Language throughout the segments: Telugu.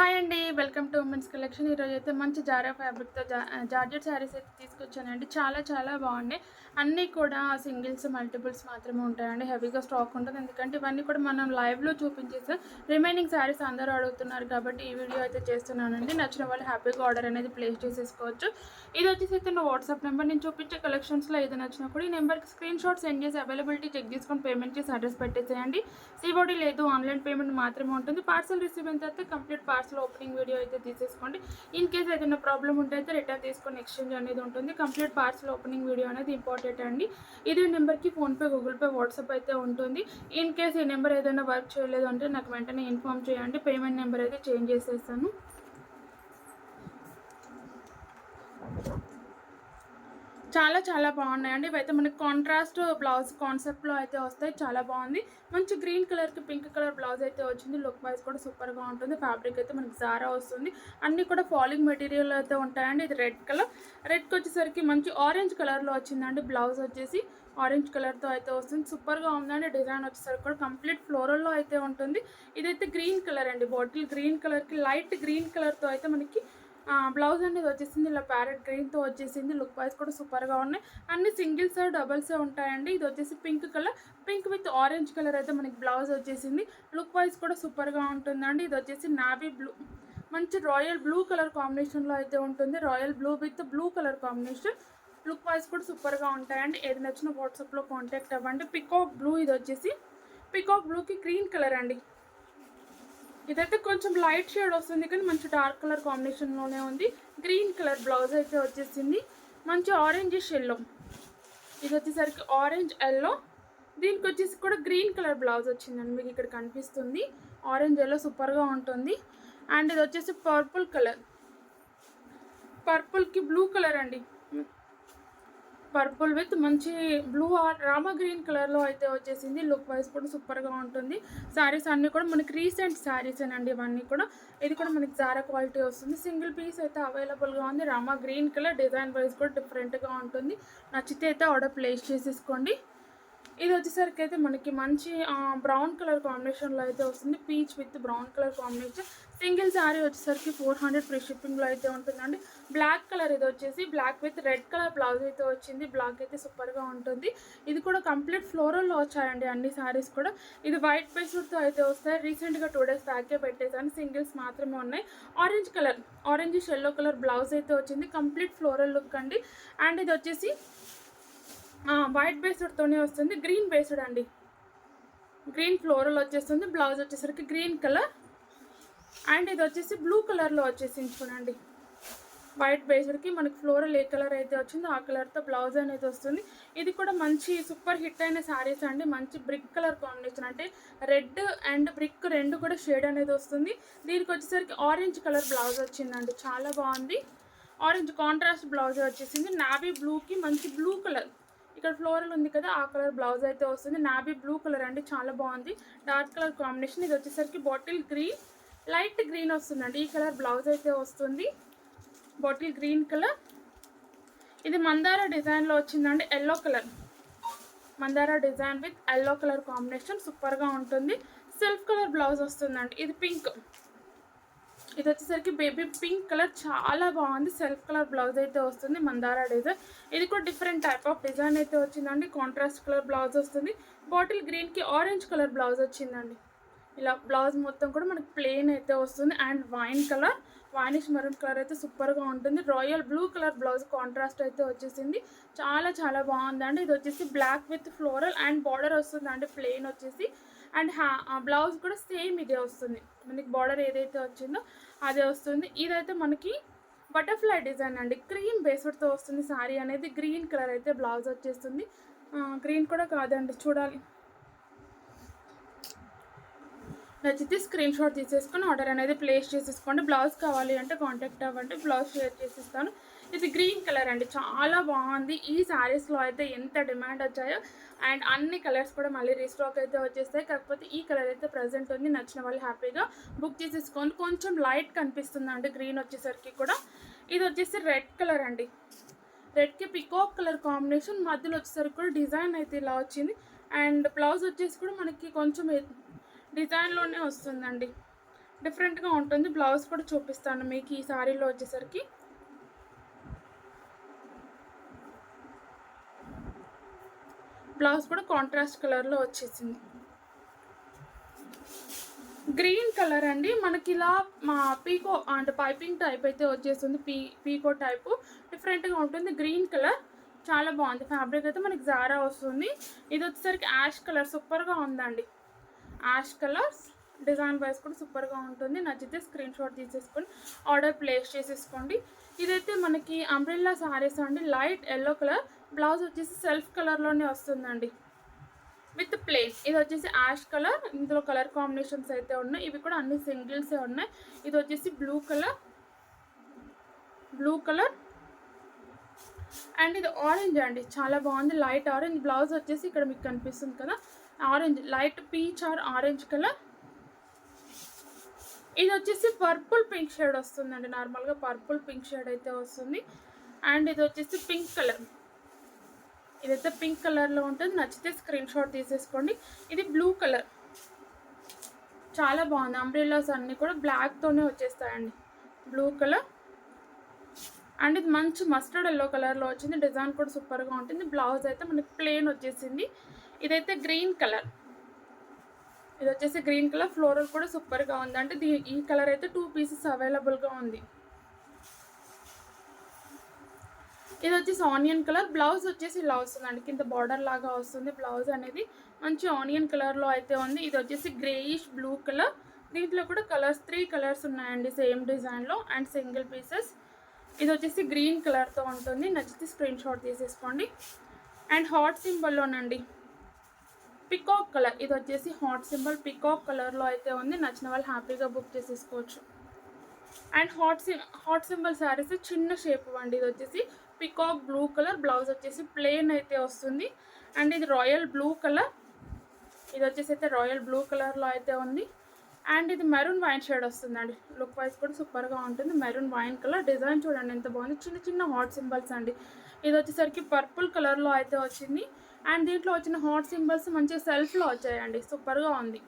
హాయ్ అండి వెల్కమ్ టు ఉమెన్స్ కలెక్షన్. ఈరోజు అయితే మంచి జారా ఫ్యాబ్రిక్తో జార్జెట్ శారీస్ అయితే తీసుకొచ్చానండి. చాలా చాలా బాగున్నాయి. అన్నీ కూడా సింగిల్స్ మల్టిపుల్స్ మాత్రమే ఉంటాయండి. హెవీగా స్టాక్ ఉంటుంది ఎందుకంటే ఇవన్నీ కూడా మనం లైవ్లో చూపించేసి రిమైనింగ్ శారీస్ అందరూ అడుగుతున్నారు కాబట్టి ఈ వీడియో అయితే చేస్తున్నానండి. నచ్చిన వాళ్ళు హ్యాపీగా ఆర్డర్ అనేది ప్లేస్ చేసేసుకోవచ్చు. ఇది వచ్చేసి అయితే నా వాట్సాప్ నెంబర్. నేను చూపించే కలెక్షన్స్లో ఏది నచ్చినా కూడా ఈ నెంబర్కి స్క్రీన్ షాట్ సెండ్ చేసి అవైలబిలిటీ చెక్ చేసుకొని పేమెంట్ చేసి అడ్రస్ పెట్టేసేయండి. సిబోడీ లేదు. ఆన్లైన్ పేమెంట్ మాత్రమే ఉంటుంది. పార్సల్ రిసీవ్ అయిన తర్వాత కంప్లీట్ పార్సల్ ఓపెనింగ్ వీడియో అయితే తీసేసుకోండి. ఇన్ కేస్ ఏదైనా ప్రాబ్లం ఉంటే అయితే రిటర్న్ తీసుకొని ఎక్స్చేంజ్ అనేది ఉంటుంది. కంప్లీట్ పార్సల్ ఓపెనింగ్ వీడియో అనేది ఇంపార్టెంట్ అండి. ఇదే నెంబర్కి ఫోన్పే గూగుల్ పే వాట్సాప్ అయితే ఉంటుంది. ఇన్ కేస్ ఈ నెంబర్ ఏదైనా వర్క్ చేయలేదు అంటే నాకు వెంటనే ఇన్ఫామ్ చేయండి. పేమెంట్ నెంబర్ అయితే చేంజ్ చేసేస్తాను. చాలా చాలా బాగున్నాయండి. ఇవైతే మనకి కాంట్రాస్ట్ బ్లౌజ్ కాన్సెప్ట్లో అయితే వస్తాయి. చాలా బాగుంది. మంచి గ్రీన్ కలర్కి పింక్ కలర్ బ్లౌజ్ అయితే వచ్చింది. లుక్ వైజ్ కూడా సూపర్గా ఉంటుంది. ఫ్యాబ్రిక్ అయితే మనకి జారా వస్తుంది. అన్నీ కూడా ఫాలింగ్ మెటీరియల్ అయితే ఉంటాయండి. ఇది రెడ్ కలర్ రెడ్కి వచ్చేసరికి మంచి ఆరెంజ్ కలర్లో వచ్చిందండి. బ్లౌజ్ వచ్చేసి ఆరెంజ్ కలర్తో అయితే వస్తుంది. సూపర్గా ఉందండి. డిజైన్ వచ్చేసరికి కూడా కంప్లీట్ ఫ్లోరల్లో అయితే ఉంటుంది. ఇదైతే గ్రీన్ కలర్ అండి. బాటిల్ గ్రీన్ కలర్కి లైట్ గ్రీన్ కలర్తో అయితే మనకి బ్లౌజ్ అనేది వచ్చేసింది ఇలా ప్యారెట్ గ్రీన్తో వచ్చేసింది. లుక్ వైజ్ కూడా సూపర్గా ఉన్నాయి. అన్ని సింగిల్స్ డబల్స్ ఉంటాయండి. ఇది వచ్చేసి pink colour pink with orange colour అయితే మనకి బ్లౌజ్ వచ్చేసింది. లుక్ వైజ్ కూడా సూపర్గా ఉంటుందండి. ఇది వచ్చేసి నాబీ బ్లూ మంచి రాయల్ బ్లూ కలర్ కాంబినేషన్లో అయితే ఉంటుంది. Royal blue with blue colour combination look wise కూడా సూపర్గా ఉంటాయండి. ఏది నచ్చిన వాట్సాప్లో కాంటాక్ట్ అవ్వండి. పికాక్ బ్లూ ఇది వచ్చేసి పికాక్ బ్లూకి గ్రీన్ కలర్ అండి. ఇదైతే కొంచెం లైట్ షేడ్ వస్తుంది కానీ మంచి డార్క్ కలర్ కాంబినేషన్లోనే ఉంది. గ్రీన్ కలర్ బ్లౌజ్ అయితే వచ్చేసింది. మంచి ఆరెంజ్ ఎల్లో ఇది వచ్చేసరికి ఆరెంజ్ ఎల్లో దీనికి వచ్చేసి కూడా గ్రీన్ కలర్ బ్లౌజ్ వచ్చిందండి మీకు ఇక్కడ కనిపిస్తుంది. ఆరెంజ్ ఎల్లో సూపర్గా ఉంటుంది. అండ్ ఇది వచ్చేసి పర్పుల్ కలర్ పర్పుల్కి బ్లూ కలర్ అండి. పర్పుల్ విత్ మంచి బ్లూ రామా గ్రీన్ కలర్లో అయితే వచ్చేసింది. లుక్ వైజ్ కూడా సూపర్గా ఉంటుంది. శారీస్ అన్నీ కూడా మనకి రీసెంట్ శారీస్ అండి ఇవన్నీ కూడా. ఇది కూడా మనకి జారా క్వాలిటీ వస్తుంది. సింగిల్ పీస్ అయితే అవైలబుల్గా ఉంది. Rama green colour design wise కూడా డిఫరెంట్గా ఉంటుంది. నచ్చితే అయితే ఆర్డర్ ప్లేస్ చేసేసుకోండి. ఇది వచ్చేసరికి అయితే మనకి మంచి బ్రౌన్ కలర్ కాంబినేషన్లో అయితే వస్తుంది. Peach with brown colour combination single sari వచ్చేసరికి ఫోర్ హండ్రెడ్ ఫ్రీ షిప్పింగ్లో అయితే ఉంటుందండి. బ్లాక్ కలర్ ఇది వచ్చేసి black with red colour blouse అయితే వచ్చింది. బ్లాక్ అయితే సూపర్గా ఉంటుంది. ఇది కూడా కంప్లీట్ ఫ్లోరల్లో వచ్చాయండి అన్ని శారీస్ కూడా. ఇది వైట్ బేస్డ్తో అయితే వస్తాయి. రీసెంట్గా టూ డేస్ బ్యాకే పెట్టేసాను సింగిల్స్ మాత్రమే ఉన్నాయి. Orange colour orange yellow colour blouse అయితే వచ్చింది. కంప్లీట్ ఫ్లోరల్ లుక్ అండి. అండ్ ఇది వచ్చేసి వైట్ బేస్డ్తోనే వస్తుంది. గ్రీన్ బేస్డ్ అండి. గ్రీన్ ఫ్లోరల్ వచ్చేస్తుంది. బ్లౌజ్ వచ్చేసరికి గ్రీన్ కలర్ అండ్ ఇది వచ్చేసి బ్లూ కలర్లో వచ్చేసింది చూడండి. వైట్ బేస్డ్కి మనకి ఫ్లోరల్ ఏ కలర్ అయితే వచ్చిందో ఆ కలర్తో బ్లౌజ్ అనేది వస్తుంది. ఇది కూడా మంచి సూపర్ హిట్ అయిన శారీస్ అండి. మంచి బ్రిక్ కలర్ కాంబినేషన్ అంటే రెడ్ అండ్ బ్రిక్ రెండు కూడా షేడ్ అనేది వస్తుంది. దీనికి వచ్చేసరికి ఆరెంజ్ కలర్ బ్లౌజ్ వచ్చిందండి. చాలా బాగుంది. ఆరెంజ్ కాంట్రాస్ట్ బ్లౌజ్ వచ్చేసింది. నావీ బ్లూకి మంచి బ్లూ కలర్ ఇక్కడ ఫ్లోరల్ ఉంది కదా ఆ కలర్ బ్లౌజ్ అయితే వస్తుంది. నాబీ బ్లూ కలర్ అండి చాలా బాగుంది. డార్క్ కలర్ కాంబినేషన్ ఇది వచ్చేసరికి బాటిల్ గ్రీన్ లైట్ గ్రీన్ వస్తుందండి. ఈ కలర్ బ్లౌజ్ అయితే వస్తుంది. బాటిల్ గ్రీన్ కలర్ ఇది మందార డిజైన్లో వచ్చిందండి ఎల్లో కలర్ మందార design with yellow colour combination సూపర్గా ఉంటుంది. సిల్క్ కలర్ బ్లౌజ్ వస్తుందండి. ఇది పింక్ ఇది వచ్చేసరికి బేబీ పింక్ కలర్ చాలా బాగుంది. సెల్ఫ్ కలర్ బ్లౌజ్ అయితే వస్తుంది. మందారా డిజైన్. ఇది కూడా డిఫరెంట్ టైప్ ఆఫ్ డిజైన్ అయితే వచ్చిందండి. కాంట్రాస్ట్ కలర్ బ్లౌజ్ వస్తుంది. బాటిల్ గ్రీన్కి ఆరెంజ్ కలర్ బ్లౌజ్ వచ్చిందండి. ఇలా బ్లౌజ్ మొత్తం కూడా మనకి ప్లెయిన్ అయితే వస్తుంది. And wine colour. Vanish maroon colour అయితే సూపర్గా ఉంటుంది. Royal blue colour blouse contrast అయితే వచ్చేసింది. చాలా చాలా బాగుందండి. ఇది వచ్చేసి black with floral and border వస్తుందండి. ప్లెయిన్ వచ్చేసి. అండ్ హ్యా బ్లౌజ్ కూడా సేమ్ ఇదే వస్తుంది. మనకి బార్డర్ ఏదైతే వచ్చిందో అదే వస్తుంది. ఇదైతే మనకి బటర్ఫ్లై డిజైన్ అండి. క్రీమ్ బేస్డ్తో వస్తుంది శారీ అనేది. గ్రీన్ కలర్ అయితే బ్లౌజ్ వచ్చేస్తుంది. గ్రీన్ కూడా కాదండి. చూడాలి. నచ్చితే స్క్రీన్ షాట్ తీసేసుకొని ఆర్డర్ అనేది ప్లేస్ చేసేసుకోండి. బ్లౌజ్ కావాలి అంటే కాంటాక్ట్ అవ్వండి. బ్లౌజ్ షేర్ చేసిస్తాను. ఇది గ్రీన్ కలర్ అండి. చాలా బాగుంది. ఈ శారీస్లో అయితే ఎంత డిమాండ్ వచ్చాయో అండ్ అన్ని కలర్స్ కూడా మళ్ళీ రీస్టాక్ అయితే వచ్చేస్తాయి. కాకపోతే ఈ కలర్ అయితే ప్రజెంట్ ఉంది. నచ్చిన వాళ్ళు హ్యాపీగా బుక్ చేసేసుకోండి. కొంచెం లైట్ కనిపిస్తుంది అండి గ్రీన్ వచ్చేసరికి కూడా. ఇది వచ్చేసి రెడ్ కలర్ అండి. రెడ్కి పికాక్ కలర్ కాంబినేషన్ మధ్యలో వచ్చేసరికి కూడా డిజైన్ అయితే ఇలా వచ్చింది. అండ్ బ్లౌజ్ వచ్చేసి కూడా మనకి కొంచెం డిజైన్లోనే వస్తుందండి. డిఫరెంట్గా ఉంటుంది. బ్లౌజ్ కూడా చూపిస్తాను మీకు ఈ సారీలో వచ్చేసరికి. బ్లౌజ్ కూడా కాంట్రాస్ట్ కలర్లో వచ్చేసింది. గ్రీన్ కలర్ అండి. మనకి ఇలా మా పీకో అంటే పైపింగ్ టైప్ అయితే వచ్చేస్తుంది. పీ పీకో టైపు డిఫరెంట్గా ఉంటుంది. గ్రీన్ కలర్ చాలా బాగుంది. ఫ్యాబ్రిక్ అయితే మనకి జారా వస్తుంది. ఇది వచ్చేసరికి యాష్ కలర్ సూపర్గా ఉందండి. యాష్ కలర్ డిజైన్ వైజ్ కూడా సూపర్గా ఉంటుంది. నచ్చితే స్క్రీన్ షాట్ తీసేసుకొని ఆర్డర్ ప్లేస్ చేసేసుకోండి. ఇదైతే మనకి అంబ్రెల్లా సారీస్ అండి. లైట్ ఎల్లో కలర్ బ్లౌజ్ వచ్చేసి సెల్ఫ్ కలర్లోనే వస్తుందండి. With plain. ఇది వచ్చేసి యాష్ కలర్. ఇందులో కలర్ కాంబినేషన్స్ అయితే ఉన్నాయి. ఇవి కూడా అన్ని సింగిల్సే ఉన్నాయి. ఇది వచ్చేసి blue colour. Blue colour. And ఇది ఆరెంజ్ అండి. చాలా బాగుంది. Light orange. బ్లౌజ్ వచ్చేసి ఇక్కడ మీకు కనిపిస్తుంది కదా. Orange. Light peach or orange colour. ఇది వచ్చేసి పర్పుల్ పింక్ షేడ్ వస్తుందండి. నార్మల్గా పర్పుల్ పింక్ షేడ్ అయితే వస్తుంది. అండ్ ఇది వచ్చేసి పింక్ కలర్. ఇదైతే పింక్ కలర్లో ఉంటుంది. నచ్చితే స్క్రీన్ షాట్ తీసేసుకోండి. ఇది బ్లూ కలర్. చాలా బాగుంది. అంబ్రిల్లాస్ అన్నీ కూడా బ్లాక్తోనే వచ్చేస్తాయండి. Blue colour. అండ్ ఇది మంచి మస్టర్డ్ ఎల్లో కలర్లో వచ్చింది. డిజైన్ కూడా సూపర్గా ఉంటుంది. బ్లౌజ్ అయితే మనకి ప్లెయిన్ వచ్చేసింది. ఇదైతే గ్రీన్ కలర్. ఇది వచ్చేసి గ్రీన్ కలర్. ఫ్లోరల్ కూడా సూపర్గా ఉంది అంటే దీ ఈ కలర్ అయితే టూ పీసెస్ అవైలబుల్గా ఉంది. ఇది వచ్చేసి ఆనియన్ కలర్. బ్లౌజ్ వచ్చేసి ఇలా వస్తుందండి కింద బార్డర్ లాగా వస్తుంది. బ్లౌజ్ అనేది మంచి ఆనియన్ కలర్లో అయితే ఉంది. ఇది వచ్చేసి గ్రేయిష్ బ్లూ కలర్. దీంట్లో కూడా కలర్స్ త్రీ కలర్స్ ఉన్నాయండి సేమ్ డిజైన్లో అండ్ సింగిల్ పీసెస్. ఇది వచ్చేసి గ్రీన్ కలర్తో ఉంటుంది. నచ్చితే స్క్రీన్ షాట్ తీసేసుకోండి. అండ్ హాట్ సింబల్లోనండి పికాక్ కలర్. ఇది వచ్చేసి హాట్ సింబల్ పికాక్ కలర్లో అయితే ఉంది. నచ్చిన వాళ్ళు హ్యాపీగా బుక్ చేసేసుకోవచ్చు. అండ్ హాట్ సి హాట్ సింబల్ శారీస్ చిన్న షేప్ అండి ఇది వచ్చేసి పికాక్ బ్లూ కలర్ బ్లౌజ్ వచ్చేసి ప్లెయిన్ అయితే వస్తుంది. అండ్ ఇది రాయల్ బ్లూ కలర్. ఇది వచ్చేసి అయితే రాయల్ బ్లూ కలర్లో అయితే ఉంది. అండ్ ఇది మెరూన్ వైన్ షేడ్ వస్తుందండి. లుక్ వైజ్ కూడా సూపర్గా ఉంటుంది. Maroon wine colour. డిజైన్ చూడండి ఎంత బాగుంది. చిన్న చిన్న హాట్ సింబల్స్ అండి. ఇది వచ్చేసరికి పర్పుల్ కలర్లో అయితే వచ్చింది. అండ్ దీంట్లో వచ్చిన హాట్ సింబల్స్ మంచిగా సెల్ఫ్లో వచ్చాయండి. సూపర్గా ఉంది.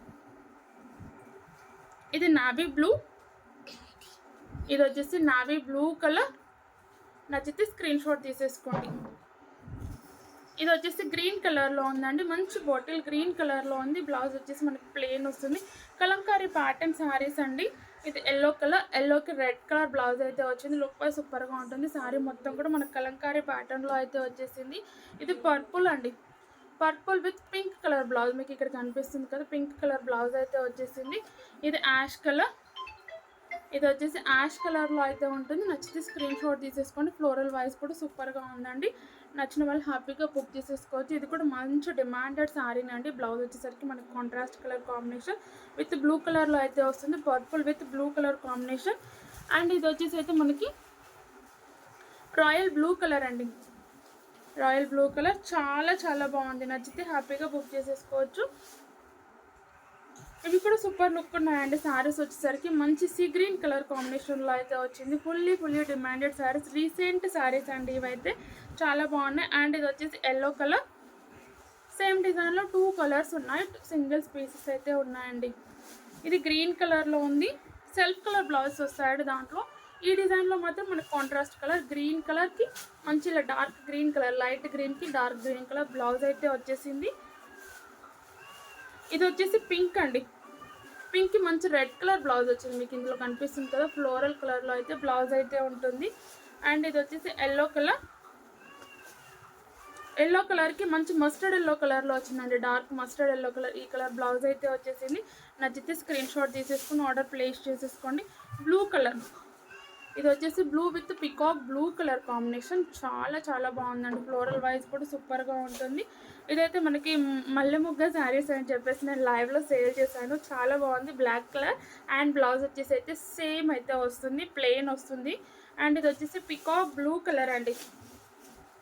ఇది నావీ బ్లూ. ఇది వచ్చేసి నావీ బ్లూ కలర్. నచ్చితే స్క్రీన్ షాట్ తీసేసుకోండి. ఇది వచ్చేసి గ్రీన్ కలర్లో ఉందండి. మంచి బాటిల్ గ్రీన్ కలర్లో ఉంది. బ్లౌజ్ వచ్చేసి మనకి ప్లెయిన్ వస్తుంది. కలంకారీ ప్యాటర్న్ శారీస్ అండి. ఇది ఎల్లో కలర్ ఎల్లోకి రెడ్ కలర్ బ్లౌజ్ అయితే వచ్చింది. లుక్ పై సూపర్గా ఉంటుంది. శారీ మొత్తం కూడా మనకు కలంకారీ ప్యాటర్న్లో అయితే వచ్చేసింది. ఇది పర్పుల్ అండి. Purple with pink colour blouse మీకు ఇక్కడ కనిపిస్తుంది కదా. పింక్ కలర్ బ్లౌజ్ అయితే వచ్చేసింది. ఇది యాష్ కలర్ ఇది వచ్చేసి యాష్ కలర్లో అయితే ఉంటుంది. నచ్చితే స్క్రీన్ షాట్ తీసేసుకోండి. ఫ్లోరల్ వైస్ కూడా సూపర్గా ఉందండి. నచ్చిన వాళ్ళు హ్యాపీగా బుక్ చేసేసుకోవచ్చు. ఇది కూడా మంచి డిమాండెడ్ శారీని అండి. బ్లౌజ్ వచ్చేసరికి మనకి contrast colour combination with blue కలర్లో అయితే వస్తుంది. Purple with blue colour combination. And ఇది వచ్చేసి అయితే మనకి రాయల్ బ్లూ కలర్ అండి. Royal blue colour. చాలా చాలా బాగుంది. నచ్చితే హ్యాపీగా బుక్ చేసేసుకోవచ్చు. ఇవి కూడా సూపర్ లుక్ ఉన్నాయండి. శారీస్ వచ్చేసరికి మంచి సీ గ్రీన్ కలర్ కాంబినేషన్లో అయితే వచ్చింది. Fully fully demanded saris recent saris అండి ఇవైతే. చాలా బాగున్నాయి. అండ్ ఇది వచ్చేసి ఎల్లో కలర్. సేమ్ డిజైన్లో టూ కలర్స్ ఉన్నాయి. సింగిల్స్ పీసెస్ అయితే ఉన్నాయండి. ఇది గ్రీన్ కలర్లో ఉంది. సెల్ఫ్ కలర్ బ్లౌజ్ వస్తాయండి దాంట్లో. ఈ డిజైన్లో మాత్రం మనకు కాంట్రాస్ట్ కలర్ గ్రీన్ కలర్కి మంచి డార్క్ గ్రీన్ కలర్ లైట్ గ్రీన్కి డార్క్ గ్రీన్ కలర్ బ్లౌజ్ అయితే వచ్చేసింది. ఇది వచ్చేసి పింక్ అండి. పింక్కి మంచి రెడ్ కలర్ బ్లౌజ్ వచ్చింది. మీకు ఇందులో కనిపిస్తుంది కదా ఫ్లోరల్ కలర్లో అయితే బ్లౌజ్ అయితే ఉంటుంది. అండ్ ఇది వచ్చేసి ఎల్లో కలర్. ఎల్లో కలర్కి మంచి మస్టర్డ్ ఎల్లో కలర్లో వచ్చిందండి. డార్క్ మస్టర్డ్ ఎల్లో కలర్ ఈ కలర్ బ్లౌజ్ అయితే వచ్చేసింది. నచ్చితే స్క్రీన్ షాట్ తీసేసుకుని ఆర్డర్ ప్లేస్ చేసేసుకోండి. Blue colour. ఇది వచ్చేసి blue with peacock blue colour combination చాలా చాలా బాగుందండి. ఫ్లోరల్ వైజ్ కూడా సూపర్గా ఉంటుంది. ఇదైతే మనకి మల్లె ముగ్గ శారీస్ అని చెప్పేసి నేను లైవ్లో సేల్ చేశాను. చాలా బాగుంది. బ్లాక్ కలర్ అండ్ బ్లౌజ్ వచ్చేసి అయితే సేమ్ అయితే వస్తుంది. ప్లెయిన్ వస్తుంది. అండ్ ఇది వచ్చేసి పికాక్ బ్లూ కలర్ అండి.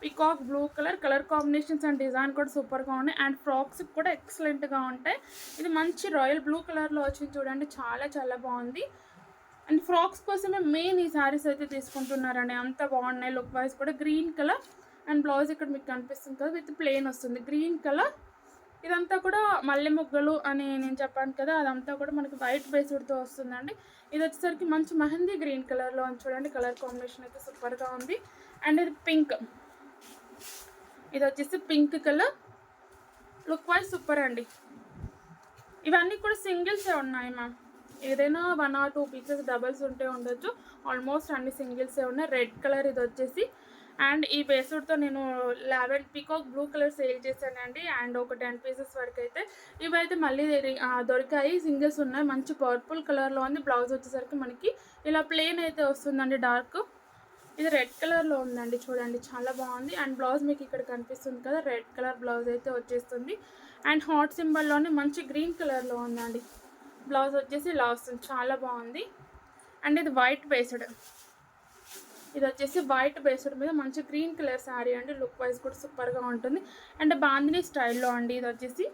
Peacock blue colour colour combinations and design కూడా సూపర్గా ఉన్నాయి. అండ్ ఫ్రాక్స్ కూడా ఎక్సలెంట్గా ఉంటాయి. ఇది మంచి రాయల్ బ్లూ కలర్లో వచ్చింది చూడండి. చాలా చాలా బాగుంది. అండ్ ఫ్రాక్స్ కోసమే మెయిన్ ఈ శారీస్ అయితే తీసుకుంటున్నారండి. అంత బాగున్నాయి. లుక్ వైజ్ కూడా గ్రీన్ కలర్ అండ్ బ్లౌజ్ ఇక్కడ మీకు కనిపిస్తుంది కదా విత్ ప్లెయిన్ వస్తుంది. Green colour. ఇదంతా కూడా మల్లె మొగ్గలు అని నేను చెప్పాను కదా అదంతా కూడా మనకి వైట్ బేస్డ్తో వస్తుందండి. ఇది వచ్చేసరికి మంచి మెహందీ గ్రీన్ కలర్లో చూడండి. కలర్ కాంబినేషన్ అయితే సూపర్గా ఉంది. అండ్ ఇది పింక్. ఇది వచ్చేసి pink colour. Look wise super అండి. ఇవన్నీ కూడా సింగిల్సే ఉన్నాయి మ్యామ్? ఏదైనా one or two pieces doubles ఉంటే ఉండొచ్చు. ఆల్మోస్ట్ అన్ని సింగిల్సే ఉన్నాయి. రెడ్ కలర్ ఇది వచ్చేసి. అండ్ ఈ బేసుడ్తో నేను eleven peacock blue colour sale చేశానండి. అండ్ ఒక టెన్ పీసెస్ వరకు అయితే. ఇవైతే మళ్ళీ దొరికాయి. సింగిల్స్ ఉన్నాయి. మంచి పర్పుల్ కలర్లో ఉంది. బ్లౌజ్ వచ్చేసరికి మనకి ఇలా ప్లెయిన్ అయితే వస్తుందండి డార్క్ ఇది రెడ్ కలర్లో ఉందండి. చూడండి. చాలా బాగుంది. అండ్ బ్లౌజ్ మీకు ఇక్కడ కనిపిస్తుంది కదా. రెడ్ కలర్ బ్లౌజ్ అయితే వచ్చేస్తుంది. అండ్ హాట్ సింబల్లోనే మంచి గ్రీన్ కలర్లో ఉందండి. బ్లౌజ్ వచ్చేసి ఇలా వస్తుంది చాలా బాగుంది. అండ్ ఇది వైట్ బేస్డ్ ఇది వచ్చేసి వైట్ బేస్డ్ మీద మంచి గ్రీన్ కలర్ శారీ అండి. లుక్ వైజ్ కూడా సూపర్గా ఉంటుంది. అండ్ బాందిని స్టైల్లో అండి. ఇది వచ్చేసి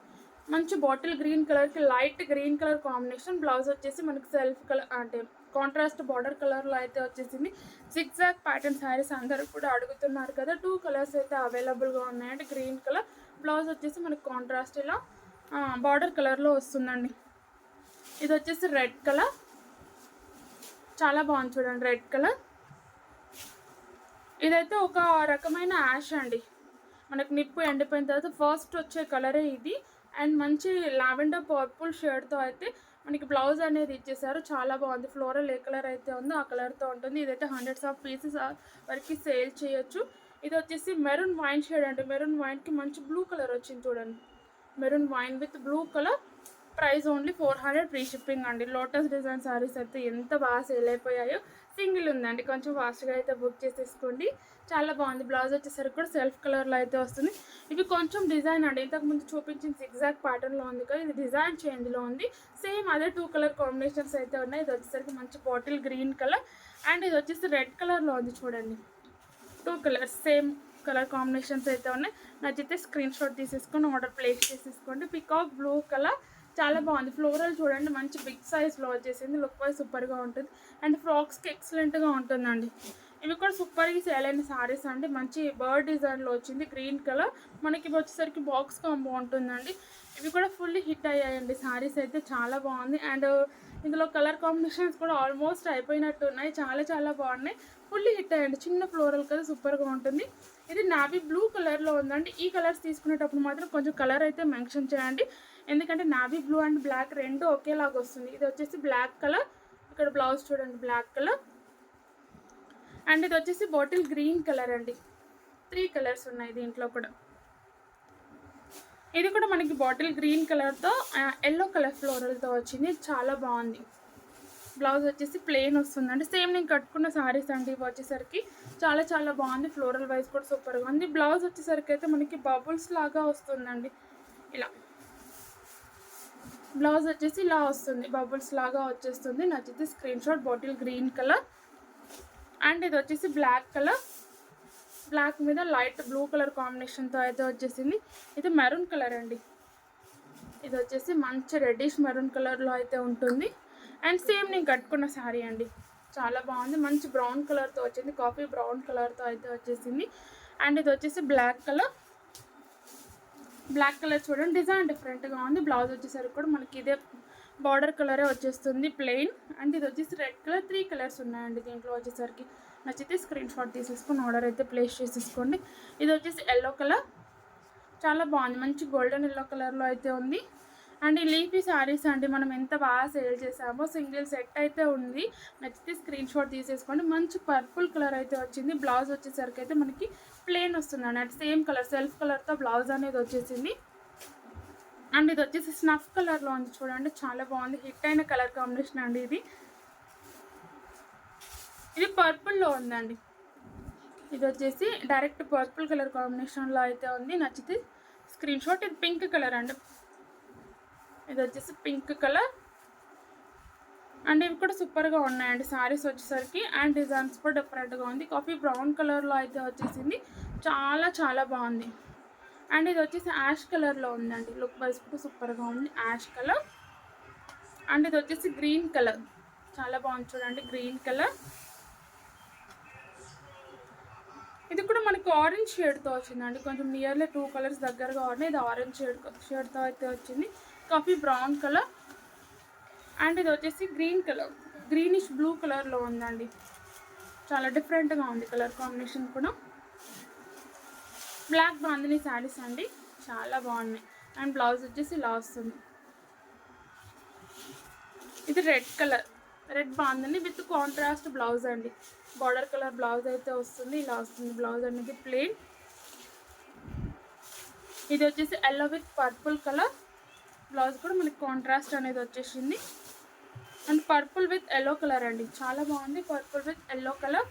మంచి బాటిల్ గ్రీన్ కలర్కి light green colour combination blouse వచ్చేసి మనకి సెల్ఫ్ కలర్ అంటే కాంట్రాస్ట్ బార్డర్ కలర్లో అయితే వచ్చేసింది. సిక్స్ జాక్ ప్యాటర్న్ శారీస్ అందరూ కూడా అడుగుతున్నారు కదా. టూ కలర్స్ అయితే అవైలబుల్గా ఉన్నాయండి. గ్రీన్ కలర్ బ్లౌజ్ వచ్చేసి మనకి కాంట్రాస్ట్ ఇలా బార్డర్ కలర్లో వస్తుందండి. ఇది వచ్చేసి రెడ్ కలర్. చాలా బాగుంది చూడండి రెడ్ కలర్. ఇదైతే ఒక రకమైన యాష్ అండి. మనకు నిప్పు ఎండిపోయిన తర్వాత ఫస్ట్ వచ్చే కలరే ఇది. అండ్ మంచి లావెండర్ పర్పుల్ షేడ్తో అయితే మనకి బ్లౌజ్ అనేది ఇచ్చేసారు. చాలా బాగుంది. ఫ్లోరల్ ఏ కలర్ అయితే ఉందో ఆ కలర్తో ఉంటుంది. ఇదైతే హండ్రెడ్స్ ఆఫ్ పీసెస్ వరకు సేల్ చేయొచ్చు. ఇది వచ్చేసి మెరూన్ వైన్ షేడ్ అండి. మెరూన్ వైన్కి మంచి బ్లూ కలర్ వచ్చింది చూడండి. Maroon wine with blue colour. Price only four hundred free shipping అండి. లోటస్ డిజైన్ సారీస్ అయితే ఎంత బాగా సేల్ అయిపోయాయో సింగిల్ ఉందండి. కొంచెం ఫాస్ట్గా అయితే బుక్ చేసేసుకోండి. చాలా బాగుంది. బ్లౌజ్ వచ్చేసరికి కూడా సెల్ఫ్ కలర్లో అయితే వస్తుంది. ఇవి కొంచెం డిజైన్ అండి. ఇంతకుముందు చూపించిన ఎగ్జాక్ట్ ప్యాటర్న్లో ఉంది కదా ఇది డిజైన్ చేంజ్లో ఉంది. సేమ్ అదే టూ కలర్ కాంబినేషన్స్ అయితే ఉన్నాయి. ఇది వచ్చేసరికి మంచి బాటిల్ గ్రీన్ కలర్ అండ్ ఇది వచ్చేసి రెడ్ కలర్లో ఉంది చూడండి. Two colours same colour combinations అయితే ఉన్నాయి. నచ్చితే స్క్రీన్ షాట్ తీసేసుకొని ఆర్డర్ ప్లేస్ చేసేసుకోండి. పికాక్ బ్లూ కలర్ చాలా బాగుంది. ఫ్లోరల్ చూడండి మంచి బిగ్ సైజ్లో వచ్చేసింది లుక్ వైజ్ సూపర్గా ఉంటుంది. అండ్ ఫ్రాక్స్కి ఎక్సలెంట్గా ఉంటుందండి. ఇవి కూడా సూపర్గా సేల్ అయిన సారీస్ అండి. మంచి బర్డ్ డిజైన్లో వచ్చింది. గ్రీన్ కలర్ మనకి వచ్చేసరికి బాక్స్ కాంబో ఉంటుందండి. ఇవి కూడా ఫుల్లీ హిట్ అయ్యాయండి. సారీస్ అయితే చాలా బాగుంది. అండ్ uh, ఇందులో కలర్ కాంబినేషన్స్ కూడా ఆల్మోస్ట్ అయిపోయినట్టు ఉన్నాయి. చాలా చాలా బాగున్నాయి. ఫుల్లీ హిట్ అయ్యండి చిన్న ఫ్లోరల్ కదా సూపర్గా ఉంటుంది. ఇది నావీ బ్లూ కలర్లో ఉందండి. ఈ కలర్స్ తీసుకునేటప్పుడు మాత్రం కొంచెం కలర్ అయితే మెన్షన్ చేయండి. ఎందుకంటే నావీ బ్లూ అండ్ బ్లాక్ రెండు ఒకేలాగా వస్తుంది. ఇది వచ్చేసి బ్లాక్ కలర్ ఇక్కడ బ్లౌజ్ చూడండి బ్లాక్ కలర్. అండ్ ఇది వచ్చేసి బాటిల్ గ్రీన్ కలర్ అండి. త్రీ కలర్స్ ఉన్నాయి దీంట్లో కూడా. ఇది కూడా మనకి బాటిల్ గ్రీన్ కలర్తో ఎల్లో కలర్ ఫ్లోరల్తో వచ్చింది. చాలా బాగుంది. బ్లౌజ్ వచ్చేసి ప్లెయిన్ వస్తుందండి. సేమ్ నేను కట్టుకున్న సారీస్ అండి ఇవి వచ్చేసరికి. చాలా చాలా బాగుంది. ఫ్లోరల్ వైజ్ కూడా సూపర్గా ఉంది. బ్లౌజ్ వచ్చేసరికి అయితే మనకి బబుల్స్ లాగా వస్తుందండి. ఇలా. బ్లౌజ్ వచ్చేసి ఇలా వస్తుంది బబుల్స్ లాగా వచ్చేస్తుంది. నచ్చితే screenshot bottle green colour. And ఇది వచ్చేసి బ్లాక్ కలర్. బ్లాక్ మీద లైట్ బ్లూ కలర్ కాంబినేషన్తో అయితే వచ్చేసింది. ఇది మెరూన్ కలర్ అండి. ఇది వచ్చేసి మంచి రెడ్డిష్ మెరూన్ కలర్లో అయితే ఉంటుంది. అండ్ సేమ్ నేను కట్టుకున్న శారీ అండి. చాలా బాగుంది. మంచి బ్రౌన్ కలర్తో వచ్చింది. కాఫీ బ్రౌన్ కలర్తో అయితే వచ్చేసింది. అండ్ ఇది వచ్చేసి బ్లాక్ కలర్. బ్లాక్ కలర్ చూడండి. డిజైన్ డిఫరెంట్గా ఉంది. బ్లౌజ్ వచ్చేసరికి కూడా మనకి ఇదే బార్డర్ కలరే వచ్చేస్తుంది ప్లెయిన్. అండ్ ఇది వచ్చేసి రెడ్ కలర్ త్రీ కలర్స్ ఉన్నాయండి దీంట్లో వచ్చేసరికి. నచ్చితే స్క్రీన్ షాట్ తీసేసుకొని ఆర్డర్ అయితే ప్లేస్ చేసేసుకోండి. ఇది వచ్చేసి ఎల్లో కలర్. చాలా బాగుంది. మంచి గోల్డెన్ ఎల్లో కలర్లో అయితే ఉంది. అండ్ ఈ లీఫీ శారీస్ అండి మనం ఎంత బాగా సేల్ చేసామో సింగిల్ సెట్ అయితే ఉంది. నచ్చితే స్క్రీన్ షాట్ తీసేసుకోండి. మంచి పర్పుల్ కలర్ అయితే వచ్చింది. బ్లౌజ్ వచ్చేసరికి అయితే మనకి ప్లెయిన్ వస్తుందండి. అంటే సేమ్ కలర్ సెల్ఫ్ కలర్తో బ్లౌజ్ అనేది వచ్చేసింది. అండ్ ఇది వచ్చేసి స్నఫ్ కలర్లో ఉంది చూడండి. చాలా బాగుంది. హిట్ అయిన కలర్ కాంబినేషన్ అండి ఇది. ఇది పర్పుల్లో ఉందండి. ఇది వచ్చేసి డైరెక్ట్ పర్పుల్ కలర్ కాంబినేషన్లో అయితే ఉంది. నచ్చితే స్క్రీన్ షాట్. ఇది పింక్ కలర్ అండి. ఇది వచ్చేసి పింక్ కలర్. అండ్ ఇవి కూడా సూపర్గా ఉన్నాయండి. సారీస్ వచ్చేసరికి అండ్ డిజైన్స్ కూడా డిఫరెంట్గా ఉంది. కాఫీ బ్రౌన్ కలర్లో అయితే వచ్చేసింది. చాలా చాలా బాగుంది. అండ్ ఇది వచ్చేసి యాష్ కలర్లో ఉందండి. లుక్ వైజ్ కూడా సూపర్గా ఉంది. Ash colour. అండ్ ఇది వచ్చేసి గ్రీన్ కలర్. చాలా బాగుంది చూడండి. Green colour. ఇది కూడా మనకి ఆరెంజ్ షేడ్తో వచ్చిందండి. కొంచెం నియర్లీ టూ కలర్స్ దగ్గరగా ఉన్నాయి. ఇది ఆరెంజ్ షేడ్ షేడ్తో అయితే వచ్చింది. Coffee brown colour. అండ్ ఇది వచ్చేసి గ్రీన్ కలర్. గ్రీనిష్ బ్లూ కలర్లో ఉందండి. చాలా డిఫరెంట్గా ఉంది కలర్ కాంబినేషన్ కూడా. బ్లాక్ బాందిని శారీస్ అండి. చాలా బాగున్నాయి. అండ్ బ్లౌజ్ వచ్చేసి ఇలా వస్తుంది ఇది రెడ్ కలర్. రెడ్ బాగుందండి విత్ కాంట్రాస్ట్ బ్లౌజ్ అండి. బార్డర్ కలర్ బ్లౌజ్ అయితే వస్తుంది. ఇలా వస్తుంది బ్లౌజ్ అనేది ప్లెయిన్. ఇది వచ్చేసి yellow with purple colour. Blouse కూడా మనకి కాంట్రాస్ట్ అనేది వచ్చేసింది. And purple with yellow colour అండి. చాలా బాగుంది. పర్పుల్ విత్ ఎల్లో కలర్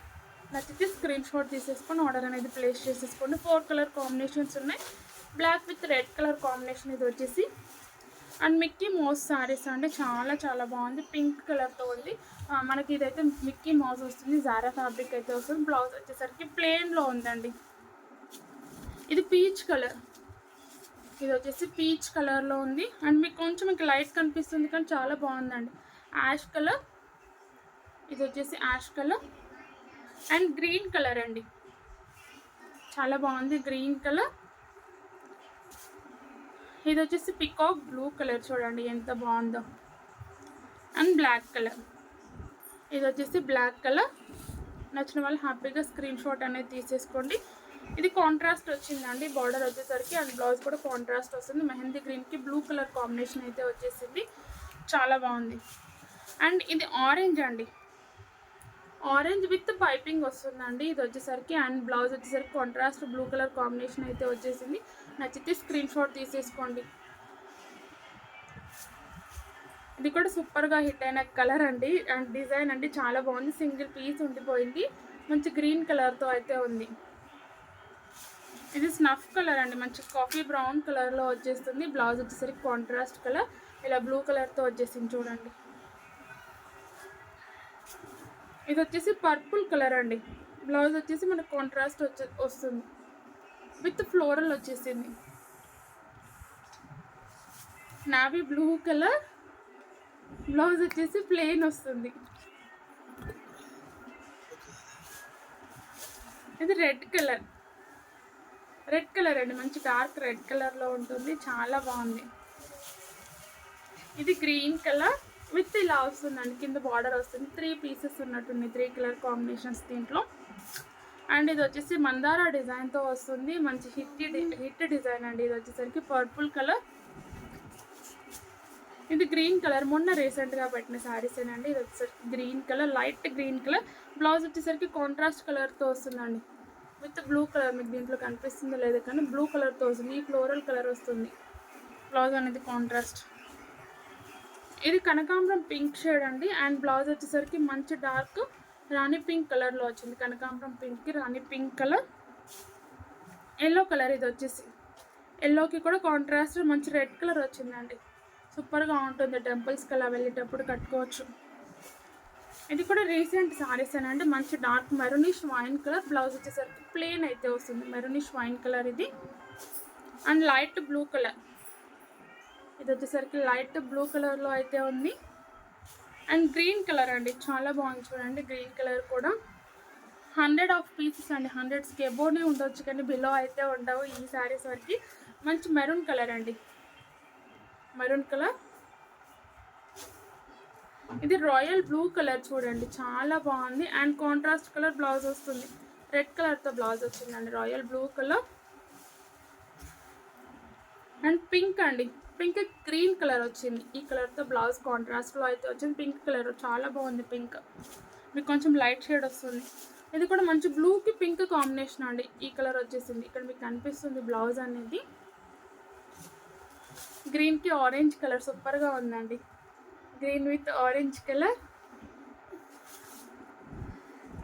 నచ్చితే స్క్రీన్ షాట్ తీసేసుకొని ఆర్డర్ అనేది ప్లేస్ చేసేసుకోండి. ఫోర్ కలర్ కాంబినేషన్స్ ఉన్నాయి. Black with red colour combination ఇది వచ్చేసి. అండ్ మిక్కీ మౌస్ శారీస్ అంటే చాలా చాలా బాగుంది. పింక్ కలర్తో ఉంది. మనకి ఇదైతే మిక్కీ మౌస్ వస్తుంది. జారా ఫ్యాబ్రిక్ అయితే వస్తుంది. బ్లౌజ్ వచ్చేసరికి ప్లెయిన్లో ఉందండి. ఇది పీచ్ కలర్ ఇది వచ్చేసి పీచ్ కలర్లో ఉంది. అండ్ మీకు కొంచెం మీకు లైట్ కనిపిస్తుంది కానీ చాలా బాగుందండి. Ash colour. ఇది వచ్చేసి ash colour. And green colour అండి. చాలా బాగుంది గ్రీన్ కలర్. ఇది వచ్చేసి పికాక్ బ్లూ కలర్ చూడండి ఎంత బాగుందో. And black colour. ఇది వచ్చేసి బ్లాక్ కలర్. నచ్చిన వాళ్ళు హ్యాపీగా స్క్రీన్ షాట్ అనేది తీసేసుకోండి. ఇది కాంట్రాస్ట్ వచ్చిందండి బార్డర్ వచ్చేసరికి అండ్ బ్లౌజ్ కూడా కాంట్రాస్ట్ వస్తుంది. మెహందీ గ్రీన్కి బ్లూ కలర్ కాంబినేషన్ అయితే వచ్చేసింది. చాలా బాగుంది. అండ్ ఇది ఆరెంజ్ అండి. ఆరెంజ్ విత్ పైపింగ్ వస్తుందండి. ఇది వచ్చేసరికి అండ్ బ్లౌజ్ వచ్చేసరికి కాంట్రాస్ట్ బ్లూ కలర్ కాంబినేషన్ అయితే వచ్చేసింది. నచ్చితే స్క్రీన్ షాట్ తీసేసుకోండి. ఇది కూడా సూపర్గా హిట్ అయిన కలర్ అండి. అండ్ డిజైన్ అండి చాలా బాగుంది. సింగిల్ పీస్ ఉండిపోయింది. మంచి గ్రీన్ కలర్తో అయితే ఉంది. ఇది స్నఫ్ కలర్ అండి. మంచి కాఫీ బ్రౌన్ కలర్లో వచ్చేస్తుంది. బ్లౌజ్ వచ్చేసరికి కాంట్రాస్ట్ కలర్. ఇలా బ్లూ కలర్తో వచ్చేసింది చూడండి. ఇది వచ్చేసి పర్పుల్ కలర్ అండి. బ్లౌజ్ వచ్చేసి మనకు కాంట్రాస్ట్ వచ్చే వస్తుంది. విత్ ఫ్లోరల్ వచ్చేసింది. Navy blue colour. బ్లౌజ్ వచ్చేసి ప్లెయిన్ వస్తుంది. ఇది రెడ్ కలర్. రెడ్ కలర్ అండి మంచి డార్క్ రెడ్ కలర్లో ఉంటుంది చాలా బాగుంది. ఇది గ్రీన్ కలర్ విత్ ఇలా వస్తుందండి కింద బార్డర్ వస్తుంది త్రీ పీసెస్ ఉన్నట్టుంది త్రీ కలర్ కాంబినేషన్స్ దీంట్లో. అండ్ ఇది వచ్చేసి మందార డిజైన్తో వస్తుంది మంచి హిట్ హిట్ డిజైన్ అండి ఇది వచ్చేసరికి పర్పుల్ కలర్. ఇది గ్రీన్ కలర్ మొన్న రీసెంట్గా పెట్టిన శారీస్ అండి ఇది వచ్చేసరికి green colour light green colour. Blouse వచ్చేసరికి కాంట్రాస్ట్ కలర్తో వస్తుందండి. విత్ బ్లూ కలర్ మీకు దీంట్లో కనిపిస్తుందో లేదో కానీ బ్లూ కలర్తో వస్తుంది. ఈ ఫ్లోరల్ కలర్ వస్తుంది. బ్లౌజ్ అనేది కాంట్రాస్ట్ ఇది కనకాంబరం పింక్ షేడ్ అండి. అండ్ బ్లౌజ్ వచ్చేసరికి మంచి డార్క్ రాణి పింక్ కలర్లో వచ్చింది. కనకాంబరం పింక్కి rani pink colour yellow colour ఇది వచ్చేసి. ఎల్లోకి కూడా కాంట్రాస్ట్ మంచి రెడ్ కలర్ వచ్చిందండి. సూపర్గా ఉంటుంది. టెంపుల్స్కి అలా వెళ్ళేటప్పుడు కట్టుకోవచ్చు. ఇది కూడా రీసెంట్ సారీస్ అని అంటే మంచి dark maroonish wine colour blouse వచ్చేసరికి ప్లెయిన్ అయితే వస్తుంది. మెరూనిష్ వైన్ కలర్ ఇది. And light blue colour. ఇది వచ్చేసరికి లైట్ బ్లూ కలర్లో అయితే ఉంది. అండ్ గ్రీన్ కలర్ అండి. చాలా బాగుంది చూడండి. గ్రీన్ కలర్ కూడా. హండ్రెడ్ ఆఫ్ పీసెస్ అండి. హండ్రెడ్స్కి ఎబోనే ఉండొచ్చు కానీ బిలో అయితే ఉండవు ఈ శారీస్ వరకు. మంచి మెరూన్ కలర్ అండి. Maroon colour. ఇది రాయల్ బ్లూ కలర్ చూడండి చాలా బాగుంది. అండ్ కాంట్రాస్ట్ కలర్ బ్లౌజ్ వస్తుంది. రెడ్ కలర్తో బ్లౌజ్ వచ్చిందండి royal blue colour. And pink అండి పింక్ గ్రీన్ కలర్ వచ్చింది. ఈ కలర్తో బ్లౌజ్ కాంట్రాస్ట్లో అయితే వచ్చింది. పింక్ కలర్ చాలా బాగుంది పింక్. మీకు కొంచెం లైట్ షేడ్ వస్తుంది. ఇది కూడా మంచి బ్లూకి పింక్ కాంబినేషన్ అండి. ఈ కలర్ వచ్చేసింది. ఇక్కడ మీకు కనిపిస్తుంది బ్లౌజ్ అనేది. గ్రీన్కి ఆరెంజ్ కలర్ సూపర్గా ఉందండి. Green with orange colour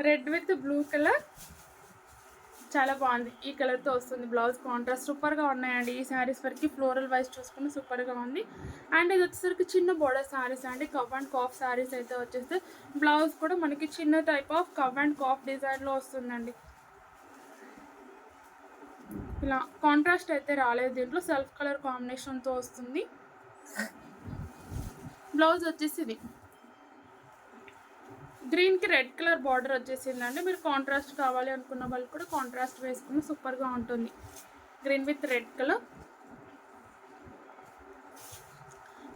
red with blue colour చాలా బాగుంది. ఈ కలర్తో వస్తుంది బ్లౌజ్ కాంట్రాస్ట్ సూపర్గా ఉన్నాయండి ఈ శారీస్ వరకు. ఫ్లోరల్ వైజ్ చూసుకుని సూపర్గా ఉంది. అండ్ ఇది వచ్చేసరికి చిన్న బోర్డర్ శారీస్ అండి. కవ్ అండ్ కాఫ్ శారీస్ అయితే వచ్చేస్తే బ్లౌజ్ కూడా మనకి చిన్న type of cow and calf డిజైన్లో వస్తుందండి. ఇలా కాంట్రాస్ట్ అయితే రాలేదు దీంట్లో. సెల్ఫ్ కలర్ కాంబినేషన్తో వస్తుంది. బ్లౌజ్ వచ్చేసి ఇది గ్రీన్కి రెడ్ కలర్ బార్డర్ వచ్చేసిందండి. మీరు కాంట్రాస్ట్ కావాలి అనుకున్న వాళ్ళు కూడా కాంట్రాస్ట్ వేసుకుని సూపర్గా ఉంటుంది. Green with red colour.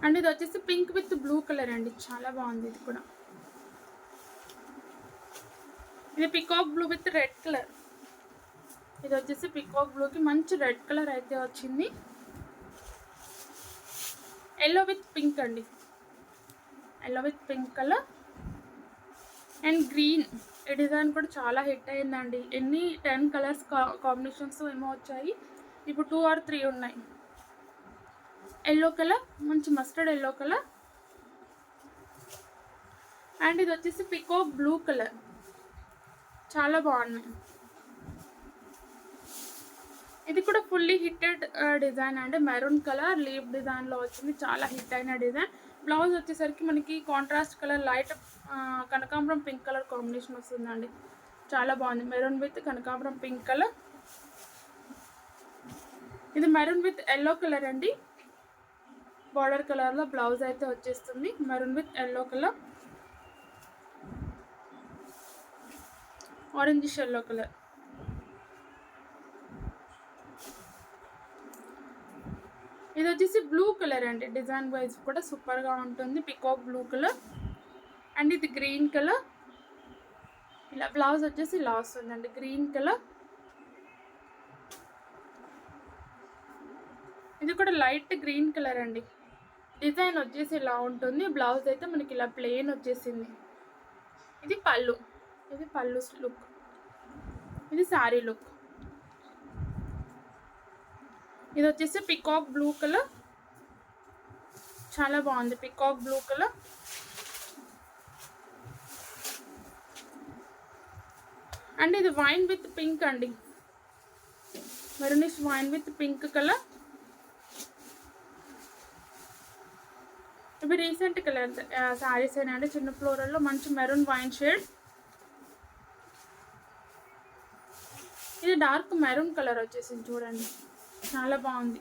And ఇది వచ్చేసి పింక్ విత్ బ్లూ కలర్ అండి. చాలా బాగుంది ఇది కూడా. ఇది peacock blue with red colour. ఇది వచ్చేసి పికాక్ బ్లూకి మంచి రెడ్ కలర్ అయితే వచ్చింది. ఎల్లో విత్ పింక్ అండి. Yellow with pink colour and green ఈ డిజైన్ కూడా చాలా హిట్ అయిందండి ఎన్ని టెన్ కలర్స్ కాంబినేషన్స్ ఏమో వచ్చాయి. ఇప్పుడు టూ ఆర్ త్రీ ఉన్నాయి. ఎల్లో కలర్ మంచి మస్టర్డ్ ఎల్లో కలర్ అండ్ ఇది వచ్చేసి పికో బ్లూ కలర్ చాలా బాగున్నాయి. ఇది కూడా ఫుల్లీ హిట్టెడ్ డిజైన్ అండి. మెరూన్ కలర్ లీవ్ డిజైన్లో వచ్చింది. చాలా హిట్ అయిన డిజైన్ బ్లౌజ్ వచ్చేసరికి మనకి కాంట్రాస్ట్ కలర్ లైట్ కనకాంబరం పింక్ కలర్ కాంబినేషన్ వస్తుందండి. చాలా బాగుంది. మెరూన్ విత్ కనకాంబరం పింక్ కలర్ ఇది మెరూన్ విత్ ఎల్లో కలర్ అండి. బార్డర్ కలర్లో బ్లౌజ్ అయితే వచ్చేస్తుంది. Maroon with yellow colour orange yellow colour ఇది వచ్చేసి బ్లూ కలర్ అండి. డిజైన్ వైజ్ కూడా సూపర్గా ఉంటుంది. పికాక్ బ్లూ కలర్ అండ్ ఇది గ్రీన్ కలర్ ఇలా బ్లౌజ్ వచ్చేసి ఇలా వస్తుందండి గ్రీన్ కలర్ ఇది కూడా లైట్ గ్రీన్ కలర్ అండి. డిజైన్ వచ్చేసి ఇలా ఉంటుంది. బ్లౌజ్ అయితే మనకి ఇలా ప్లెయిన్ వచ్చేసింది. ఇది పళ్ళు. ఇది పళ్ళు లుక్ ఇది శారీ లుక్ ఇది వచ్చేసి పికాక్ బ్లూ కలర్ చాలా బాగుంది పికాక్ బ్లూ కలర్ అండ్ ఇది వైన్ విత్ పింక్ అండి. Maroonish wine with pink colour ఇవి రీసెంట్ కలర్ శారీస్ అండి చిన్న ఫ్లోరల్లో మంచి మెరూన్ వైన్ షేడ్ ఇది డార్క్ మెరూన్ కలర్ వచ్చేసింది చూడండి. చాలా బాగుంది.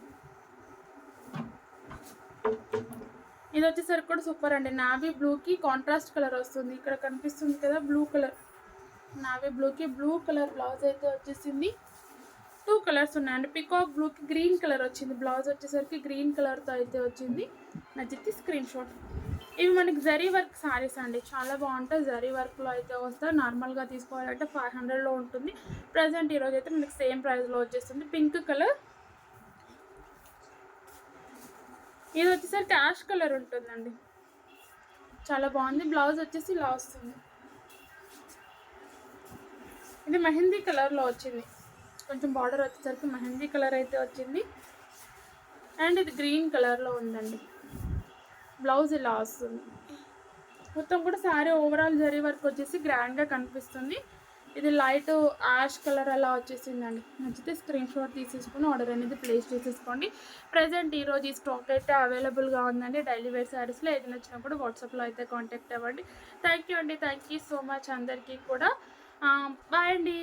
ఇది వచ్చేసరికి కూడా సూపర్ అండి. నావీ బ్లూకి కాంట్రాస్ట్ కలర్ వస్తుంది. ఇక్కడ కనిపిస్తుంది కదా బ్లూ కలర్ నావీ బ్లూకి బ్లూ కలర్ బ్లౌజ్ అయితే వచ్చేసింది. టూ కలర్స్ ఉన్నాయండి. పికాక్ బ్లూకి గ్రీన్ కలర్ వచ్చింది. బ్లౌజ్ వచ్చేసరికి గ్రీన్ కలర్తో అయితే వచ్చింది. నచ్చితే స్క్రీన్ షాట్ ఇవి మనకి జరీ వర్క్ సారీస్ అండి. చాలా బాగుంటాయి. జరీ వర్క్లో అయితే వస్తాయి. నార్మల్గా తీసుకోవాలంటే ఫైవ్ హండ్రెడ్లో ఉంటుంది. ప్రజెంట్ ఈరోజు అయితే మనకి సేమ్ ప్రైస్లో వచ్చేస్తుంది. పింక్ కలర్ ఇది వచ్చేసరికి యాష్ కలర్ ఉంటుందండి. చాలా బాగుంది. బ్లౌజ్ వచ్చేసి ఇలా వస్తుంది. ఇది మెహందీ కలర్లో వచ్చింది. కొంచెం బార్డర్ వచ్చేసరికి మెహందీ కలర్ అయితే వచ్చింది. అండ్ ఇది గ్రీన్ కలర్లో ఉందండి. బ్లౌజ్ ఇలా వస్తుంది. మొత్తం కూడా శారీ ఓవరాల్ జరీ వర్క్ వచ్చేసి గ్రాండ్గా కనిపిస్తుంది. ఇది లైట్ యాష్ కలర్ అలా వచ్చేసిందండి. నచ్చితే స్క్రీన్ షాట్ తీసేసుకొని ఆర్డర్ అనేది ప్లేస్ చేసేసుకోండి. ప్రజెంట్ ఈరోజు ఈ స్టాక్ అయితే అవైలబుల్గా ఉందండి. డైలీ వేర్ శారీస్లో ఏది నచ్చినప్పుడు వాట్సాప్లో అయితే కాంటాక్ట్ అవ్వండి. థ్యాంక్ యూ అండి. థ్యాంక్ యూ సో మచ్ అందరికీ కూడా. బాయ్ అండి.